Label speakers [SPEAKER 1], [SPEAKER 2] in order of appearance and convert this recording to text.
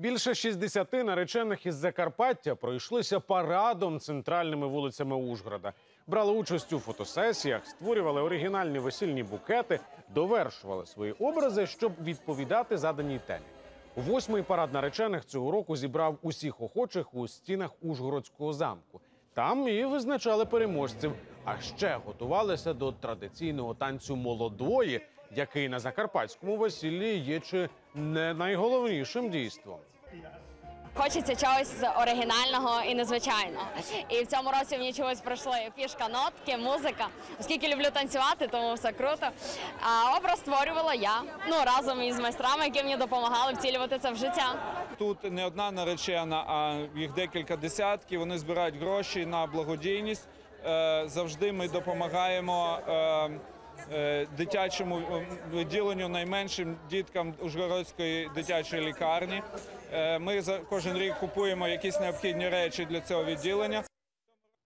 [SPEAKER 1] Більше 60 наречених із Закарпаття пройшлися парадом центральними вулицями Ужгорода. Брали участь у фотосесіях, створювали оригінальні весільні букети, довершували свої образи, щоб відповідати заданій темі. Восьмий парад наречених цього року зібрав усіх охочих у стінах Ужгородського замку. Там і визначали переможців, а ще готувалися до традиційного танцю молодої, який на закарпатському весіллі є чи не найголовнішим дійством.
[SPEAKER 2] Хочеться чогось оригінального і незвичайного. І в цьому році мені чогось пройшли фішка нотки, музика. Оскільки люблю танцювати, тому все круто. А образ створювала я ну разом із майстрами, які мені допомагали втілювати це в життя.
[SPEAKER 3] Тут не одна наречена, а їх декілька десятків. Вони збирають гроші на благодійність. Е, Завжди ми допомагаємо е, дитячому е, відділенню найменшим діткам Ужгородської дитячої лікарні. Е, Ми за кожен рік купуємо якісь необхідні речі для цього відділення.